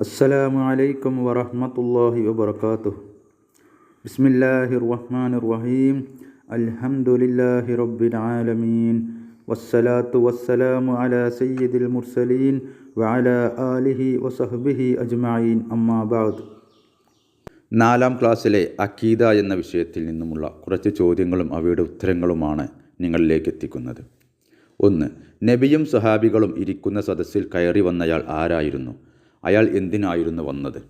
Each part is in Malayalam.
അസ്സലാമു അലൈക്കും വറഹ്മത്തുള്ളാഹി വബറകാതുഹു. ബിസ്മില്ലാഹി റഹ്മാൻ റഹീം അൽഹംദുലില്ലാഹി റബ്ബിൽ ആലമീൻ വസ്സലാത്തു വസ്സലാമു അലാ സയ്യിദിൽ മുർസലീൻ വഅലാ ആലിഹി വസഹ്ബിഹി അജ്മഈൻ. അമ്മാ ബഅദ്. നാലാം ക്ലാസ്സിലെ അക്കീദ എന്ന വിഷയത്തിൽ നിന്നുമുള്ള കുറച്ച് ചോദ്യങ്ങളും അവയുടെ ഉത്തരങ്ങളുമാണ് നിങ്ങളിലേക്ക് എത്തിക്കുന്നത്. ഒന്ന് നബിയും സഹാബികളും ഇരിക്കുന്ന സദസ്സിൽ കയറി വന്നയാൾ ആരായിരുന്നു? അയാൾ എന്തിനായിരുന്നു വന്നത്?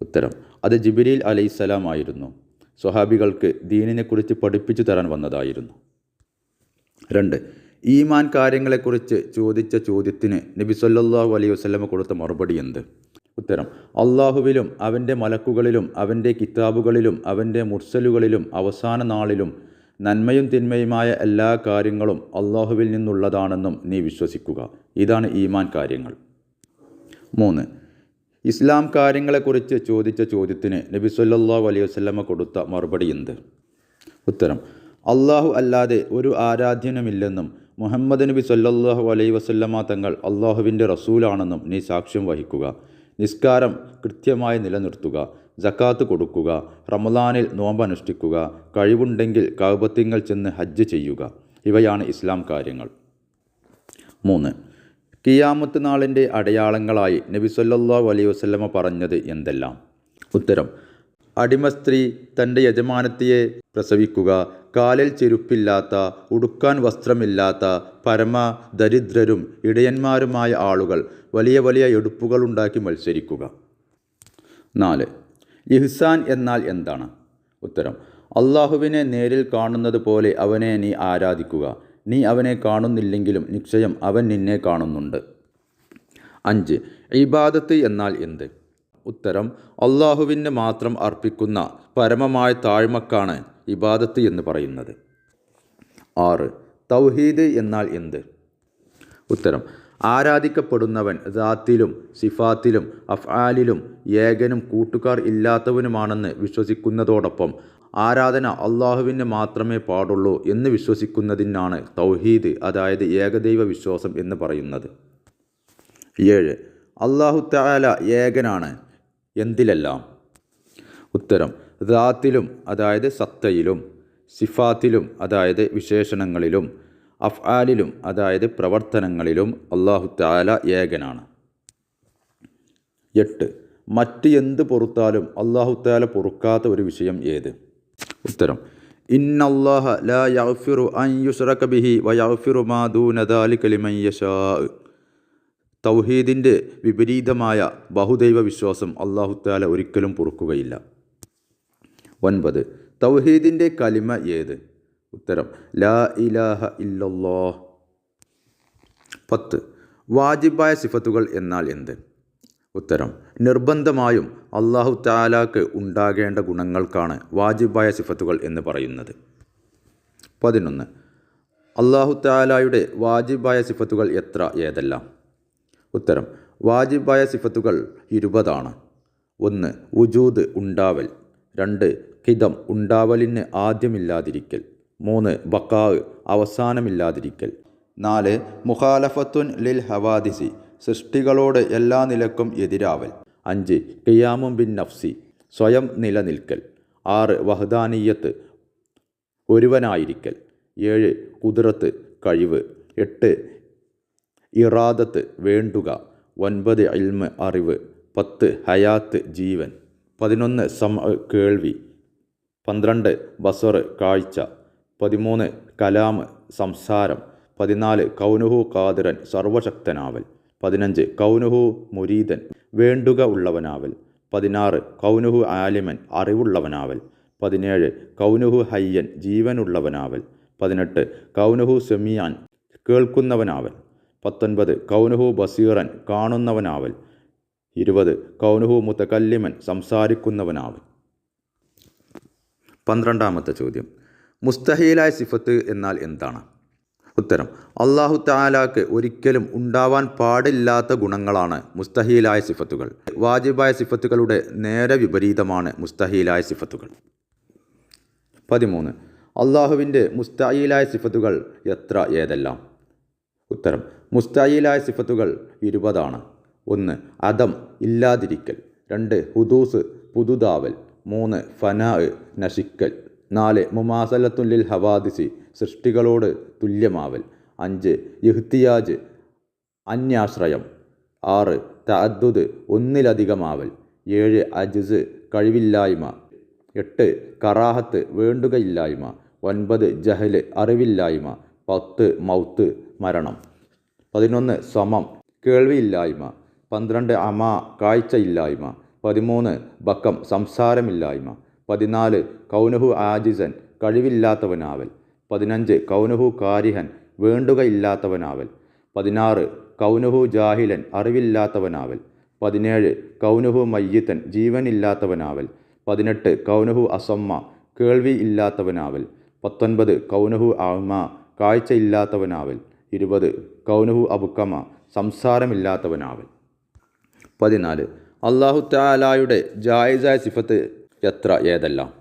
ഉത്തരം അത് ജിബിലിൽ അലൈസലാം ആയിരുന്നു. സ്വഹാബികൾക്ക് ദീനിനെക്കുറിച്ച് പഠിപ്പിച്ചു തരാൻ വന്നതായിരുന്നു. രണ്ട് ഈമാൻ കാര്യങ്ങളെക്കുറിച്ച് ചോദിച്ച ചോദ്യത്തിന് നബി സല്ലാഹു അലൈഹി വസ്ലമ കൊടുത്ത മറുപടി എന്ത്? ഉത്തരം അള്ളാഹുവിലും അവന്റെ മലക്കുകളിലും അവന്റെ കിതാബുകളിലും അവന്റെ മുർസലുകളിലും അവസാന നാളിലും നന്മയും തിന്മയുമായ എല്ലാ കാര്യങ്ങളും അള്ളാഹുവിൽ നിന്നുള്ളതാണെന്നും നീ വിശ്വസിക്കുക. ഇതാണ് ഈമാൻ കാര്യങ്ങൾ. മൂന്ന്. ഇസ്ലാം കാര്യങ്ങളെക്കുറിച്ച് ചോദിച്ച ചോദ്യത്തിന് നബി സല്ലാ അലൈഹി വസല്ലമ കൊടുത്ത മറുപടി എന്ത്? ഉത്തരം അള്ളാഹു അല്ലാതെ ഒരു ആരാധ്യനുമില്ലെന്നും മുഹമ്മദ് നബി സല്ലാഹു അലൈഹി വസല്ലമ തങ്ങൾ അള്ളാഹുവിന്റെ റസൂലാണെന്നും നീ സാക്ഷ്യം വഹിക്കുക. നിസ്കാരം കൃത്യമായി നിലനിർത്തുക. ജക്കാത്ത് കൊടുക്കുക. റമദാനിൽ നോമ്പ് അനുഷ്ഠിക്കുക കഴിവുണ്ടെങ്കിൽ കൗപത്യങ്ങൾ ചെന്ന് ഹജ്ജ് ചെയ്യുക. ഇവയാണ് ഇസ്ലാം കാര്യങ്ങൾ. മൂന്ന് കിയാമത്ത് നാളിന്റെ അടയാളങ്ങളായി നബി സല്ലല്ലാഹു അലൈഹി വസല്ലമ പറഞ്ഞത് എന്തെല്ലാം? ഉത്തരം അടിമ സ്ത്രീ തന്റെ യജമാനത്തിയെ പ്രസവിക്കുക കാലിൽ ചെരുപ്പില്ലാത്ത ഉടുക്കാൻ വസ്ത്രമില്ലാത്ത പരമ ദരിദ്രരും ഇടയന്മാരുമായ ആളുകൾ വലിയ വലിയ എടുപ്പുകളുണ്ടാക്കി മത്സരിക്കുക. നാല് ഇഹ്സാൻ എന്നാൽ എന്താണ്? ഉത്തരം അള്ളാഹുവിനെ നേരിൽ കാണുന്നത് പോലെ അവനെ നീ ആരാധിക്കുക. നീ അവനെ കാണുന്നില്ലെങ്കിലും നിശ്ചയം അവൻ നിന്നെ കാണുന്നുണ്ട്. അഞ്ച് ഇബാദത്ത് എന്നാൽ എന്ത്? ഉത്തരം അള്ളാഹുവിന് മാത്രം അർപ്പിക്കുന്ന പരമമായ താഴ്മക്കാണ് ഇബാദത്ത് എന്ന് പറയുന്നത്. ആറ് തൗഹീദ് എന്നാൽ എന്ത്? ഉത്തരം ആരാധിക്കപ്പെടുന്നവൻ ദാത്തിലും സിഫാത്തിലും അഫ്ആലിലും ഏകനും കൂട്ടുകാർ ഇല്ലാത്തവനുമാണെന്ന് വിശ്വസിക്കുന്നതോടൊപ്പം ആരാധന അള്ളാഹുവിന് മാത്രമേ പാടുള്ളൂ എന്ന് വിശ്വസിക്കുന്നതിനാണ് തൗഹീദ് അതായത് ഏകദൈവ വിശ്വാസം എന്ന് പറയുന്നത്. ഏഴ് അള്ളാഹു താല ഏകനാണ് എന്തിലെല്ലാം? ഉത്തരം ദാത്തിലും അതായത് സത്തയിലും സിഫാത്തിലും അതായത് വിശേഷണങ്ങളിലും അഫ്ആലിലും അതായത് പ്രവർത്തനങ്ങളിലും അള്ളാഹു താല ഏകനാണ്. എട്ട് മറ്റ് എന്ത് പൊറുത്താലും അള്ളാഹു താല പൊറുക്കാത്ത ഒരു വിഷയം ഏത്? ഉത്തരം. ഇന്നല്ലാഹ ലാ യഗ്ഫിറു അൻ യുശ്റക ബിഹി വ യഗ്ഫിറു മാ ദൂന ദാലിക യശാ. തൗഹീദിന്റെ വിപരീതമായ ബഹുദൈവ വിശ്വാസം അള്ളാഹു താല ഒരിക്കലും പൊറുക്കുകയില്ല. ഒൻപത്. തൗഹീദിന്റെ കലിമ ഏത്? ഉത്തരം. ലാ ഇലാഹ ഇല്ലല്ലോ പത്ത്. വാജിബായ സിഫത്തുകൾ എന്നാൽ എന്ത്? ഉത്തരം. നിർബന്ധമായും അള്ളാഹു താലാക്ക് ഉണ്ടാകേണ്ട ഗുണങ്ങൾക്കാണ് വാജിബായ സിഫത്തുകൾ എന്ന് പറയുന്നത്. പതിനൊന്ന്. അള്ളാഹു താലായുടെ വാജിബായ സിഫത്തുകൾ എത്ര? ഏതെല്ലാം? ഉത്തരം. വാജിബായ സിഫത്തുകൾ ഇരുപതാണ്. ഒന്ന് ഉജൂദ് ഉണ്ടാവൽ. രണ്ട് ഹിതം ഉണ്ടാവലിന് ആദ്യമില്ലാതിരിക്കൽ. മൂന്ന് ബക്കാവ് അവസാനമില്ലാതിരിക്കൽ. നാല് മുഖാലഫത്തുൻ ലിൽ ഹവാദിസി. സൃഷ്ടികളോട് എല്ലാ നിലക്കും എതിരാവൽ. അഞ്ച് കിയാമും ബിൻ നഫ്സി സ്വയം നിലനിൽക്കൽ. ആറ് വഹദാനീയത്ത് ഒരുവനായിരിക്കൽ. ഏഴ് കുതിരത്ത് കഴിവ്. എട്ട് ഇറാദത്ത് വേണ്ടുക. ഒൻപത് അൽമ അറിവ്. പത്ത് ഹയാത്ത് ജീവൻ. പതിനൊന്ന് സമ കേൾവി. പന്ത്രണ്ട് ബസർ കാഴ്ച. പതിമൂന്ന് കലാം സംസാരം. പതിനാല് കൗനുഹു കാതിരൻ സർവശക്തനാവൽ പതിനഞ്ച് കൗനുഹു മുരീദൻ വേണ്ടുക ഉള്ളവനാവൽ. പതിനാറ് കൗനുഹു ആലിമൻ അറിവുള്ളവനാവൽ. പതിനേഴ് കൗനുഹു ഹയ്യൻ ജീവനുള്ളവനാവൽ. പതിനെട്ട് കൗനുഹു സെമിയാൻ കേൾക്കുന്നവനാവൽ. പത്തൊൻപത് കൗനുഹു ബസീറൻ കാണുന്നവനാവൽ. ഇരുപത് കൗനുഹു മുത്തക്കല്ലിമൻ സംസാരിക്കുന്നവനാവൽ. പന്ത്രണ്ടാമത്തെ ചോദ്യം. മുസ്തഹീലായ സിഫത്ത് എന്നാൽ എന്താണ്? ഉത്തരം. അള്ളാഹു താലാക്ക് ഒരിക്കലും ഉണ്ടാവാൻ പാടില്ലാത്ത ഗുണങ്ങളാണ് മുസ്തഹീലായ സിഫത്തുകൾ. വാജിബായ സിഫത്തുകളുടെ നേരെ വിപരീതമാണ് മുസ്തഹീലായ സിഫത്തുകൾ. പതിമൂന്ന്. അള്ളാഹുവിന്റെ മുസ്തഹീലായ സിഫത്തുകൾ എത്ര ഏതെല്ലാം? ഉത്തരം. മുസ്തഹീലായ സിഫത്തുകൾ ഇരുപതാണ്. ഒന്ന് അദം ഇല്ലാതിരിക്കൽ. രണ്ട് ഹുദൂസ് പുതുതാവൽ. മൂന്ന് ഫനാ നശിക്കൽ. നാല് മുമാസലത്തുല്ലിൽ ഹവാദിസി സൃഷ്ടികളോട് തുല്യമാവൽ. അഞ്ച് ഇഹ്തിയാജ് അന്യാശ്രയം. ആറ് തഅദ്ദുദ് ഒന്നിലധികമാവൽ. ഏഴ് അജ്സ് കഴിവില്ലായ്മ. എട്ട് കറാഹത്ത് വേണ്ടുകയില്ലായ്മ. ഒൻപത് ജഹൽ അറിവില്ലായ്മ. പത്ത് മൗത്ത് മരണം. പതിനൊന്ന് സമം കേൾവിയില്ലായ്മ. പന്ത്രണ്ട് അമ കാഴ്ചയില്ലായ്മ. പതിമൂന്ന് ബക്കം സംസാരമില്ലായ്മ. പതിനാല് കൗനഹു ആജിസൻ കഴിവില്ലാത്തവനാവൽ. പതിനഞ്ച് കൗനഹു കാരിഹൻ വേണ്ടുകയില്ലാത്തവനാവൽ. പതിനാറ് കൗനഹു ജാഹിലൻ അറിവില്ലാത്തവനാവൽ. പതിനേഴ് കൗനഹു മയ്യത്തൻ ജീവനില്ലാത്തവനാവൽ. പതിനെട്ട് കൗനഹു അസമ്മ കേൾവി ഇല്ലാത്തവനാവൽ പത്തൊൻപത് കൗനഹു ആമ കാഴ്ചയില്ലാത്തവനാവൽ. ഇരുപത് കൗനഹു അബുക്കമ സംസാരമില്ലാത്തവനാവൽ. പതിനാല് അള്ളാഹു താലായുടെ ജായിസായ സിഫത്ത് എത്ര ഏതെല്ലാം?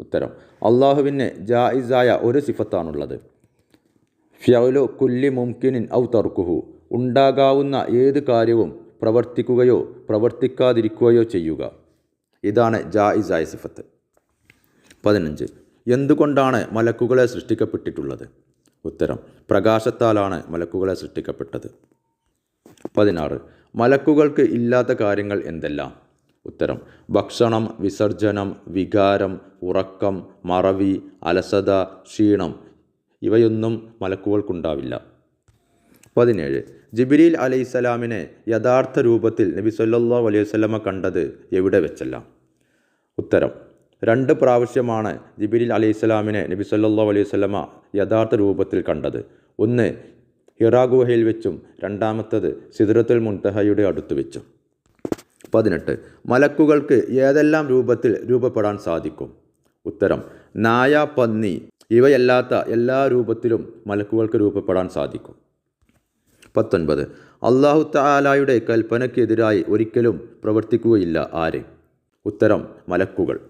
ഉത്തരം. അള്ളാഹുവിന് ജായിസായ ഒരു സിഫത്താണുള്ളത്. ഫ്യൗലു കുല്ലി മുംകിനിൻ ഔ തർക്കുഹു. ഉണ്ടാകാവുന്ന ഏത് കാര്യവും പ്രവർത്തിക്കുകയോ പ്രവർത്തിക്കാതിരിക്കുകയോ ചെയ്യുക. ഇതാണ് ജായിസായ സിഫത്ത്. പതിനഞ്ച്. എന്തുകൊണ്ടാണ് മലക്കുകളെ സൃഷ്ടിക്കപ്പെട്ടിട്ടുള്ളത്? ഉത്തരം. പ്രകാശത്താലാണ് മലക്കുകളെ സൃഷ്ടിക്കപ്പെട്ടത്. പതിനാറ്. മലക്കുകൾക്ക് ഇല്ലാത്ത കാര്യങ്ങൾ എന്തെല്ലാം? ഉത്തരം. ഭക്ഷണം വിസർജനം വികാരം ഉറക്കം മറവി അലസത ക്ഷീണം ഇവയൊന്നും മലക്കുകൾക്കുണ്ടാവില്ല. പതിനേഴ്. ജിബിരിൽ അലൈഹിസ്സലാമിനെ യഥാർത്ഥ രൂപത്തിൽ നബി സല്ലാ അലൈഹി വസല്ലമ കണ്ടത് എവിടെ വെച്ചല്ല? ഉത്തരം. രണ്ട് പ്രാവശ്യമാണ് ജിബിരിൽ അലൈഹിസ്സലാമിനെ നബി സല്ലാ അലൈഹി വസല്ലമ യഥാർത്ഥ രൂപത്തിൽ കണ്ടത്. ഒന്ന് ഹിറാ ഗുഹയിൽ വെച്ചും രണ്ടാമത്തത് സിദ്രത്തുൽ മുൻതഹയുടെ അടുത്ത് വെച്ചും. പതിനെട്ട്. മലക്കുകൾക്ക് ഏതെല്ലാം രൂപത്തിൽ രൂപപ്പെടാൻ സാധിക്കും? ഉത്തരം നായ പന്നി ഇവയല്ലാത്ത എല്ലാ രൂപത്തിലും മലക്കുകൾക്ക് രൂപപ്പെടാൻ സാധിക്കും. പത്തൊൻപത് അള്ളാഹു താലായുടെ കൽപ്പനയ്ക്കെതിരായി ഒരിക്കലും പ്രവർത്തിക്കുകയില്ല ആര്? ഉത്തരം മലക്കുകൾ.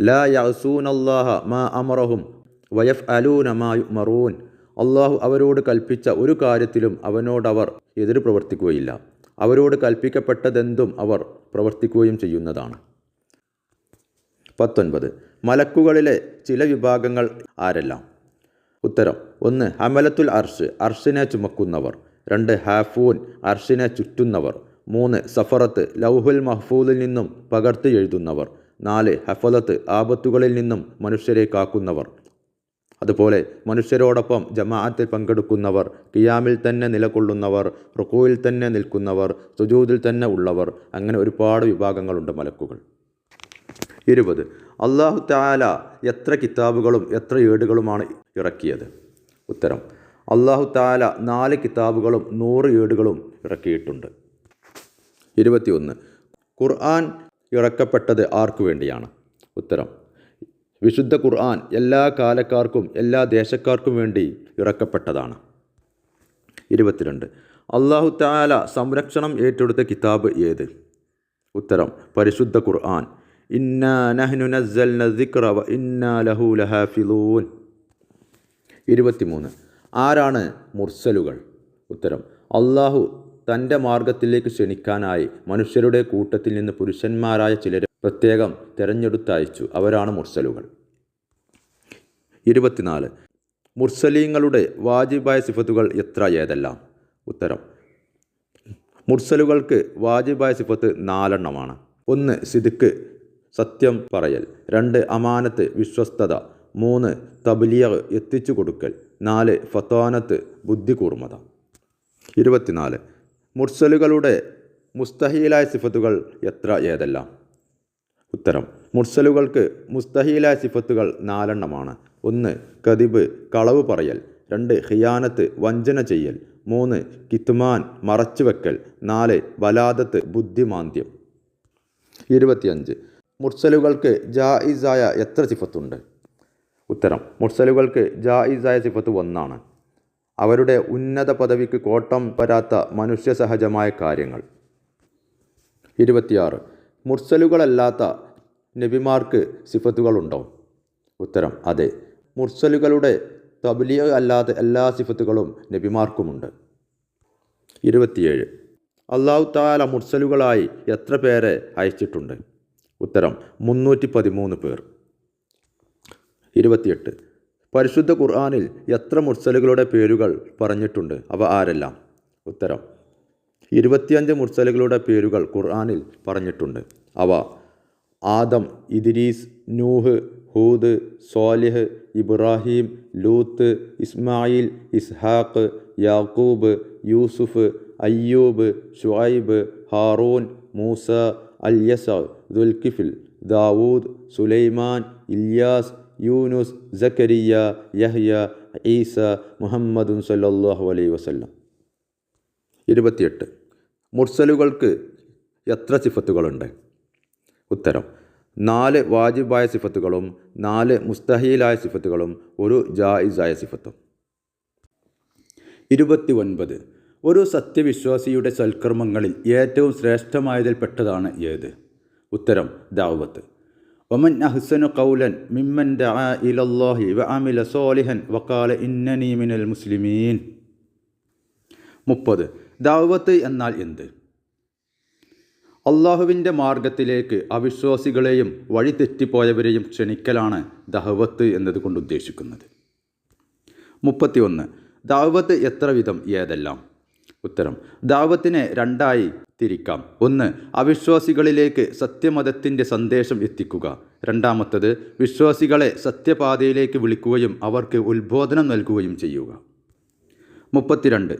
ലാ യസൂൻ അള്ളാഹ മാ അമറഹും വയഫ് അലൂന മാ മറൂൻ അള്ളാഹു അവരോട് കൽപ്പിച്ച ഒരു കാര്യത്തിലും അവനോടവർ എതിർ പ്രവർത്തിക്കുകയില്ല. അവരോട് കൽപ്പിക്കപ്പെട്ടതെന്തും അവർ പ്രവർത്തിക്കുകയും ചെയ്യുന്നതാണ്. പത്തൊൻപത്. മലക്കുകളിലെ ചില വിഭാഗങ്ങൾ ആരെല്ലാം? ഉത്തരം. ഒന്ന് ഹമലത്തുൽ അർഷ് അർഷിനെ ചുമക്കുന്നവർ. രണ്ട് ഹാഫൂൻ. അർഷിനെ ചുറ്റുന്നവർ. മൂന്ന് സഫറത്ത്. ലൗഹുൽ മഹ്ഫൂദിൽ നിന്നും പകർത്തി എഴുതുന്നവർ. നാല് ഹഫലത്ത്. ആപത്തുകളിൽ നിന്നും മനുഷ്യരെ കാക്കുന്നവർ. അതുപോലെ മനുഷ്യരോടൊപ്പം ജമാഅത്തിൽ പങ്കെടുക്കുന്നവർ കിയാമിൽ തന്നെ നിലകൊള്ളുന്നവർ റുക്കുവിൽ തന്നെ നിൽക്കുന്നവർ സുജൂദിൽ തന്നെ ഉള്ളവർ അങ്ങനെ ഒരുപാട് വിഭാഗങ്ങളുണ്ട് മലക്കുകൾ. ഇരുപത്. അള്ളാഹു താല എത്ര കിതാബുകളും എത്ര ഏടുകളുമാണ് ഇറക്കിയത്? ഉത്തരം. അള്ളാഹു താല നാല് കിതാബുകളും നൂറ് ഏടുകളും ഇറക്കിയിട്ടുണ്ട്. ഇരുപത്തിയൊന്ന്. ഖുർആൻ ഇറക്കപ്പെട്ടത് ആർക്കു വേണ്ടിയാണ്? ഉത്തരം. വിശുദ്ധ ഖുർആൻ എല്ലാ കാലക്കാർക്കും എല്ലാ ദേശക്കാർക്കും വേണ്ടി ഇറക്കപ്പെട്ടതാണ്. ഇരുപത്തിരണ്ട്. അള്ളാഹു താല സംരക്ഷണം ഏറ്റെടുത്ത കിതാബ് ഏത്? ഉത്തരം പരിശുദ്ധ ഖുർആൻ. ഇരുപത്തിമൂന്ന്. ആരാണ് മുർസലുകൾ? ഉത്തരം അള്ളാഹു തന്റെ മാർഗത്തിലേക്ക് ക്ഷണിക്കാനായി മനുഷ്യരുടെ കൂട്ടത്തിൽ നിന്ന് പുരുഷന്മാരായ ചിലരെ പ്രത്യേകം തിരഞ്ഞെടുത്തയച്ചു. അവരാണ് മുർസലുകൾ. ഇരുപത്തിനാല്. മുർസലീങ്ങളുടെ വാജിബായ സിഫത്തുകൾ എത്ര ഏതെല്ലാം? ഉത്തരം. മുർസലുകൾക്ക് വാജിബായ സിഫത്ത് നാലെണ്ണമാണ്. ഒന്ന് സിദുക്ക് സത്യം പറയൽ. രണ്ട് അമാനത്ത് വിശ്വസ്തത. മൂന്ന് തബ്ലിയർ എത്തിച്ചു കൊടുക്കൽ. നാല് ഫത്താനത്ത് ബുദ്ധി കൂർമ്മത ഇരുപത്തിനാല്. മുർസലുകളുടെ മുസ്തഹീലായ സിഫത്തുകൾ എത്ര ഏതെല്ലാം? ഉത്തരം. മുർസലുകൾക്ക് മുസ്തഹീല സിഫത്തുകൾ നാലെണ്ണമാണ്. ഒന്ന് കതിബ് കളവ് പറയൽ. രണ്ട് ഹിയാനത്ത് വഞ്ചന ചെയ്യൽ. മൂന്ന് കിത്മാൻ മറച്ചുവെക്കൽ. നാല് വലാദത്ത് ബുദ്ധിമാന്ദ്യം. ഇരുപത്തിയഞ്ച് മുർസലുകൾക്ക് ജായിസായ എത്ര സിഫത്തുണ്ട്? ഉത്തരം മുർസലുകൾക്ക് ജായിസായ സിഫത്ത് ഒന്നാണ്. അവരുടെ ഉന്നത പദവിക്ക് കോട്ടം വരാത്ത മനുഷ്യസഹജമായ കാര്യങ്ങൾ. ഇരുപത്തിയാറ് മുർസലുകളല്ലാത്ത നബിമാർക്ക് സിഫത്തുകളുണ്ടോ? ഉത്തരം അതെ. മുർസലുകളുടെ തബലിയ അല്ലാതെ എല്ലാ സിഫത്തുകളും നബിമാർക്കുമുണ്ട്. ഇരുപത്തിയേഴ്. അള്ളാഹു താല മുർസലുകളായി എത്ര പേരെ അയച്ചിട്ടുണ്ട്? ഉത്തരം മുന്നൂറ്റി പതിമൂന്ന് പേർ. ഇരുപത്തിയെട്ട്. പരിശുദ്ധ ഖുർആാനിൽ എത്ര മുർസലുകളുടെ പേരുകൾ പറഞ്ഞിട്ടുണ്ട്? അവ ആരെല്ലാം? ഉത്തരം ഇരുപത്തിയഞ്ച് മുർസലുകളുടെ പേരുകൾ ഖുർആാനിൽ പറഞ്ഞിട്ടുണ്ട്. അവ ആദം ഇദ്രീസ് നൂഹ് ഹൂദ് സ്വാലിഹ് ഇബ്രാഹിം ലൂത്ത് ഇസ്മായിൽ ഇസ്ഹാഖ് യാക്കൂബ് യൂസുഫ് അയ്യൂബ് ഷുഐബ് ഹാറൂൻ മൂസ അല്യസ ദുൽക്കിഫിൽ ദാവൂദ് സുലൈമാൻ ഇല്യാസ് യൂനുസ് സക്കരിയ യഹ്യ ഈസ മുഹമ്മദുൻ സല്ലാഹു അലൈ വസല്ലം. ഇരുപത്തിയെട്ട്. മുർസലുകൾക്ക് എത്ര സിഫത്തുകളുണ്ട്? ഉത്തരം. നാല് വാജിബായ സിഫത്തുകളും നാല് മുസ്തഹീലായ സിഫത്തുകളും ഒരു ജായിസായ സിഫത്തും. ഇരുപത്തി ഒൻപത് ഒരു സത്യവിശ്വാസിയുടെ സൽക്കർമ്മങ്ങളിൽ ഏറ്റവും ശ്രേഷ്ഠമായതിൽപ്പെട്ടതാണ് ഏത്? ഉത്തരം ദാവത്ത്. ഒമൻ അഹ്സനു കൗലൻ മിമ്മൻ ഇലല്ലാഹി വ സോലിഹൻ വക്കാല ഇന്നനി മിനൽ മുസ്ലിമീൻ. മുപ്പത്. ദാവത്ത് എന്നാൽ എന്ത്? അള്ളാഹുവിന്റെ മാർഗത്തിലേക്ക് അവിശ്വാസികളെയും വഴിതെറ്റിപ്പോയവരെയും ക്ഷണിക്കലാണ് ദഹവത്ത് എന്നതുകൊണ്ട് ഉദ്ദേശിക്കുന്നത്. മുപ്പത്തിയൊന്ന് ദാവത്ത് എത്ര വിധം ഏതെല്ലാം? ഉത്തരം ദാവത്തിനെ രണ്ടായി തിരിക്കാം. ഒന്ന് അവിശ്വാസികളിലേക്ക് സത്യമതത്തിന്റെ സന്ദേശം എത്തിക്കുക. രണ്ടാമത്തത് വിശ്വാസികളെ സത്യപാതയിലേക്ക് വിളിക്കുകയും അവർക്ക് ഉത്ബോധനം നൽകുകയും ചെയ്യുക. മുപ്പത്തിരണ്ട്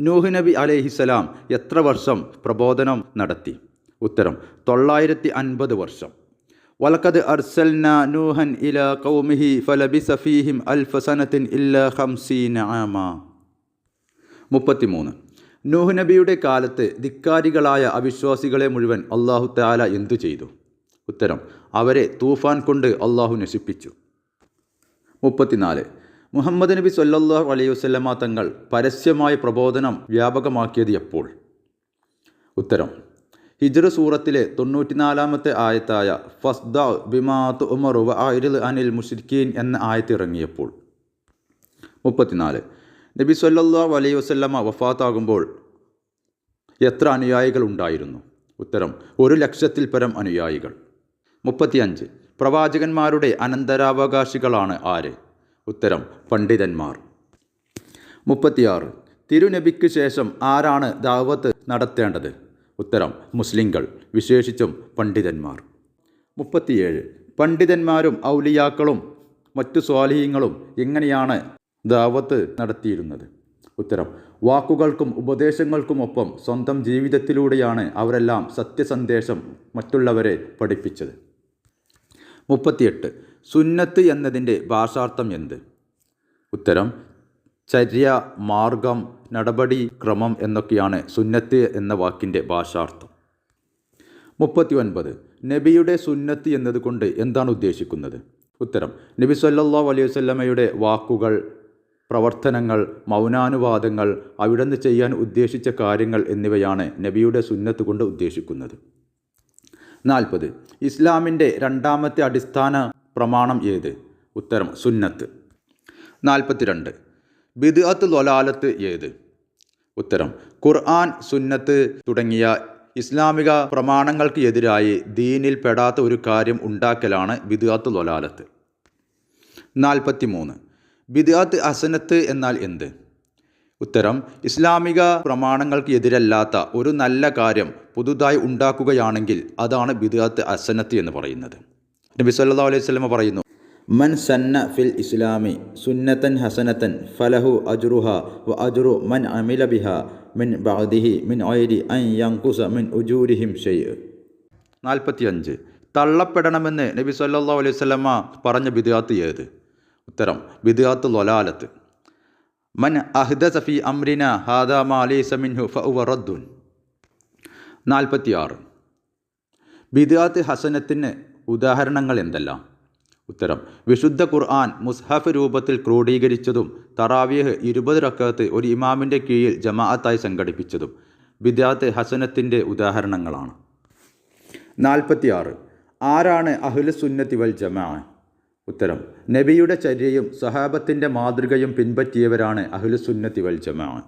നൂഹ് നബി അലൈഹിസലാം എത്ര വർഷം പ്രബോധനം നടത്തി? ഉത്തരം തൊള്ളായിരത്തി അൻപത് വർഷം. വലക്കത് അർസൽന നൂഹൻ ഇല കൗമിഹി ഫലബി സഫീഹിം അൽഫ ഫസനത്തിൻ ഇല്ല ഹംസീന മുപ്പത്തിമൂന്ന്. നൂഹ് നബിയുടെ കാലത്ത് ധിക്കാരികളായ അവിശ്വാസികളെ മുഴുവൻ അള്ളാഹു താല എന്തു ചെയ്തു? ഉത്തരം അവരെ തൂഫാൻ കൊണ്ട് അള്ളാഹു നശിപ്പിച്ചു. മുപ്പത്തിനാല്. മുഹമ്മദ് നബി സല്ലാഹു അലൈഹി വസല്ലമ തങ്ങൾ പരസ്യമായ പ്രബോധനം വ്യാപകമാക്കിയത് എപ്പോൾ? ഉത്തരം ഹിജ്റ സൂറത്തിലെ തൊണ്ണൂറ്റിനാലാമത്തെ ആയത്തായ ഫസ്ദ ബിമാത്ത് ഉമറു വ ആയിരൽ അനിൽ മുഷിർക്കീൻ എന്ന ആയത്ത് ഇറങ്ങിയപ്പോൾ. മുപ്പത്തിനാല്. നബി സല്ലാ അലൈഹി വസല്ലമ വഫാത്താകുമ്പോൾ എത്ര അനുയായികൾ ഉണ്ടായിരുന്നു? ഉത്തരം ഒരു ലക്ഷത്തിൽ പരം അനുയായികൾ. മുപ്പത്തിയഞ്ച്. പ്രവാചകന്മാരുടെ അനന്തരാവകാശികളാണ് ആര്? ഉത്തരം പണ്ഡിതന്മാർ. മുപ്പത്തിയാറ്. തിരുനബിക്ക് ശേഷം ആരാണ് ദാവത്ത് നടത്തേണ്ടത്? ഉത്തരം മുസ്ലിങ്ങൾ വിശേഷിച്ചും പണ്ഡിതന്മാർ. മുപ്പത്തിയേഴ് പണ്ഡിതന്മാരും ഔലിയാക്കളും മറ്റു സ്വാലിഹ്യങ്ങളും എങ്ങനെയാണ് ദാവത്ത് നടത്തിയിരുന്നത്? ഉത്തരം വാക്കുകൾക്കും ഉപദേശങ്ങൾക്കുമൊപ്പം സ്വന്തം ജീവിതത്തിലൂടെയാണ് അവരെല്ലാം സത്യസന്ദേശം മറ്റുള്ളവരെ പഠിപ്പിച്ചത്. മുപ്പത്തിയെട്ട് സുന്നത്ത് എന്നതിന്റെ ഭാഷാർത്ഥം എന്ത്? ഉത്തരം ചര്യ മാർഗം നടപടി ക്രമം എന്നൊക്കെയാണ് സുന്നത്ത് എന്ന വാക്കിന്റെ ഭാഷാർത്ഥം. മുപ്പത്തി ഒൻപത് നബിയുടെ സുന്നത്ത് എന്നതുകൊണ്ട് എന്താണ് ഉദ്ദേശിക്കുന്നത്? ഉത്തരം. നബി സല്ലാ അലൈഹി വസല്ലമയുടെ വാക്കുകൾ പ്രവർത്തനങ്ങൾ മൗനാനുവാദങ്ങൾ അവിടുന്ന് ചെയ്യാൻ ഉദ്ദേശിച്ച കാര്യങ്ങൾ എന്നിവയാണ് നബിയുടെ സുന്നത്ത് കൊണ്ട് ഉദ്ദേശിക്കുന്നത്. നാൽപ്പത്. ഇസ്ലാമിന്റെ രണ്ടാമത്തെ അടിസ്ഥാന പ്രമാണം ഏത്? ഉത്തരം സുന്നത്ത്. നാൽപ്പത്തിരണ്ട്. ബിദ്അത്ത് ലൊലാലത്ത് ഏത്? ഉത്തരം ഖുർആൻ സുന്നത്ത് തുടങ്ങിയ ഇസ്ലാമിക പ്രമാണങ്ങൾക്ക് എതിരായി ദീനിൽ പെടാത്ത ഒരു കാര്യം ഉണ്ടാക്കലാണ് ബിദ്അത്ത് ലൊലാലത്ത് നാൽപ്പത്തി മൂന്ന് ബിദ്അത്ത് അസനത്ത് എന്നാൽ എന്ത്? ഉത്തരം ഇസ്ലാമിക പ്രമാണങ്ങൾക്ക് എതിരല്ലാത്ത ഒരു നല്ല കാര്യം പുതുതായി ഉണ്ടാക്കുകയാണെങ്കിൽ അതാണ് ബിദ്അത്ത് അസനത്ത് എന്ന് പറയുന്നത്. നബി സല്ലല്ലാഹു അലൈഹി വസല്ലമ പറയുന്നു മൻ സന്ന ഫിൽ ഇസ്ലാമി സുന്നത്തൻ ഹസനത്തൻ ഫലഹു അജ്റുഹ വ അജ്റു മൻ അമില ബിഹ മിൻ ബഅദിഹി മിൻ ഐരി അൻ യങ്കുസ മിൻ ഉജൂരിഹിം ഷെയ് നാൽപ്പത്തിയഞ്ച്. തള്ളപ്പെടണമെന്ന് നബി സല്ലാ അലൈഹി വസല്ലമ പറഞ്ഞ ബിദ്യാത്ത് ഏത്? ഉത്തരം ബിദ്യാത്ത് ലൊലാലത്ത് മൻ അഹ്ദ സഫി അംരിന ഹാദാ മാ ലൈസ മിൻഹു ഫഹുവ റദ്ദുൻ. നാൽപ്പത്തിയാറ്. ബിദ്യാത്ത് ഹസനത്തിന് ഉദാഹരണങ്ങൾ എന്തെല്ലാം? ഉത്തരം. വിശുദ്ധ ഖുർആൻ മുസ്ഹഫ് രൂപത്തിൽ ക്രോഡീകരിച്ചതും തറാവിയഹ് ഇരുപത് റക്കത്ത് ഒരു ഇമാമിന്റെ കീഴിൽ ജമാഅത്തായി സംഘടിപ്പിച്ചതും ബിദ്യാത്ത് ഹസനത്തിന്റെ ഉദാഹരണങ്ങളാണ്. നാൽപ്പത്തിയാറ്. ആരാണ് അഹ്ലു സുന്നത്തി വൽ ജമാ? ഉത്തരം. നബിയുടെ ചര്യയും സഹാബത്തിന്റെ മാതൃകയും പിൻപറ്റിയവരാണ് അഹ്ലു സുന്നത്തി വൽ ജമാ.